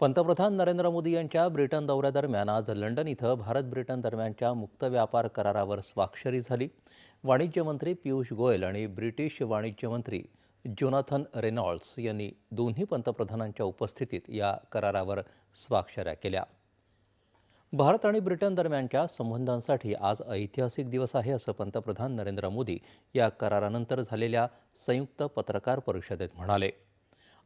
पंतप्रधान नरेंद्र मोदी यांच्या ब्रिटन दौऱ्यादरम्यान आज लंडन इथं भारत ब्रिटन दरम्यानच्या मुक्त व्यापार करारावर स्वाक्षरी झाली. वाणिज्य मंत्री पियुष गोयल आणि ब्रिटिश वाणिज्य मंत्री जोनाथन रेनॉल्ड्स यांनी दोन्ही पंतप्रधानांच्या उपस्थितीत या करारावर स्वाक्षऱ्या केल्या. भारत आणि ब्रिटन दरम्यानच्या संबंधांसाठी आज ऐतिहासिक दिवस आहे असं पंतप्रधान नरेंद्र मोदी या करारानंतर झालेल्या संयुक्त पत्रकार परिषदेत म्हणाले.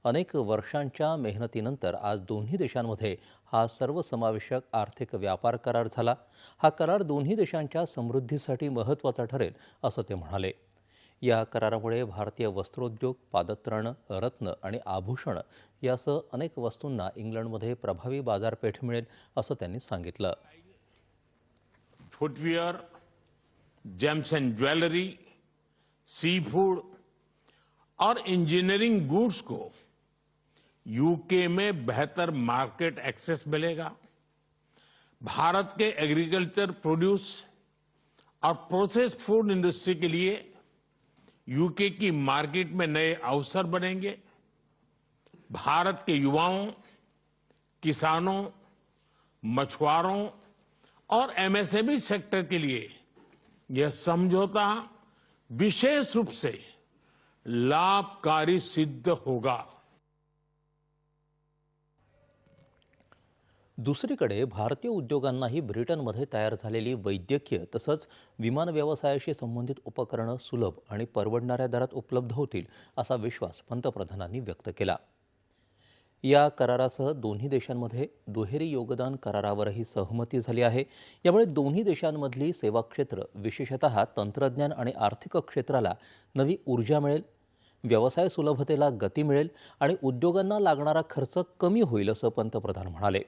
अनेक वर्षांच्या मेहनतीनंतर आज दोन्ही देशांमध्ये हा सर्वसमावेशक आर्थिक व्यापार करार झाला. हा करार दोन्ही देशांच्या समृद्धीसाठी महत्त्वाचा ठरेल असं ते म्हणाले. या करारामुळे भारतीय वस्त्रोद्योग पादत्रण रत्न आणि आभूषण यासह अनेक वस्तूंना इंग्लंडमध्ये प्रभावी बाजारपेठ मिळेल असं त्यांनी सांगितलं. Footwear gems and jewellery sea food और इंजीनियरिंग गुड्स को यूके में बेहतर मार्केट एक्सेस मिलेगा। भारत के एग्रीकल्चर प्रोड्यूस और प्रोसेस्ड फ़ूड इंडस्ट्री के लिए यूके की मार्केट में नए अवसर बनेंगे। भारत के युवाओं, किसानों, मछुआरों और एमएसएमई सेक्टर के लिए यह समझौता विशेष रूप से लाभकारी सिद्ध होगा। दुसरीकडे भारतीय उद्योगांनाही ब्रिटनमध्ये तयार झालेली वैद्यकीय तसंच विमान व्यवसायाशी संबंधित उपकरणं सुलभ आणि परवडणाऱ्या दरात उपलब्ध होतील असा विश्वास पंतप्रधानांनी व्यक्त केला. या करारासह दोन्ही देशांमध्ये दुहेरी योगदान करारावरही सहमती झाली आहे. यामुळे दोन्ही देशांमधली सेवा क्षेत्र विशेषतः तंत्रज्ञान आणि आर्थिक क्षेत्राला नवी ऊर्जा मिळेल व्यवसाय सुलभतेला गती मिळेल आणि उद्योगांना लागणारा खर्च कमी होईल असं पंतप्रधान म्हणाले.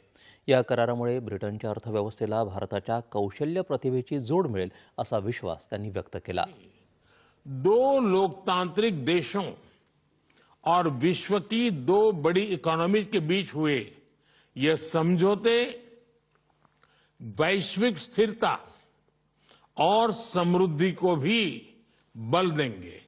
या करारामुळे ब्रिटनच्या अर्थव्यवस्थेला भारताच्या कौशल्य प्रतिभेची जोड मिळेल असा विश्वास त्यांनी व्यक्त केला. दो लोकतांत्रिक देशों और विश्व की दो बड़ी इकोनॉमीज के बीच हुए ये समझौते वैश्विक स्थिरता और समृद्धि को भी बल देंगे।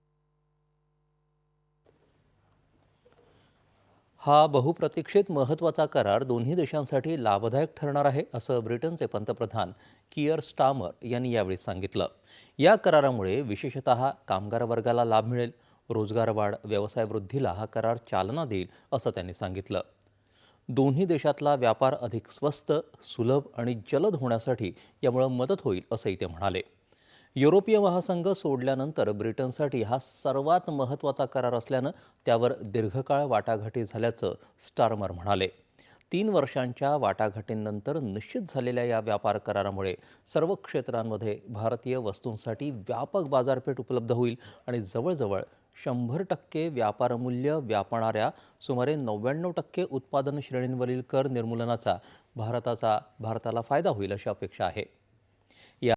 हा बहुप्रतीक्षित महत्त्वाचा करार दोन्ही देशांसाठी लाभदायक ठरणार आहे असं ब्रिटनचे पंतप्रधान किअर स्टामर यांनी यावेळी सांगितलं. या करारामुळे विशेषतः कामगार वर्गाला लाभ मिळेल रोजगार वाढ व्यवसाय वृद्धीला हा करार चालना देईल असं त्यांनी सांगितलं. दोन्ही देशातला व्यापार अधिक स्वस्त सुलभ आणि जलद होण्यासाठी यामुळं मदत होईल असंही ते म्हणाले. युरोपीय महासंघ सोडल्यानंतर ब्रिटनसाठी हा सर्वात महत्त्वाचा करार असल्यानं त्यावर दीर्घकाळ वाटाघाटी झाल्याचं स्टारमर म्हणाले. तीन वर्षांच्या वाटाघाटींनंतर निश्चित झालेल्या या व्यापार करारामुळे सर्व क्षेत्रांमध्ये भारतीय वस्तूंसाठी व्यापक बाजारपेठ उपलब्ध होईल आणि जवळजवळ शंभर टक्के व्यापारमूल्य व्यापणाऱ्या सुमारे नव्याण्णव टक्के उत्पादन श्रेणींवरील कर निर्मूलनाचा भारताचा भारताला फायदा होईल अशी अपेक्षा आहे.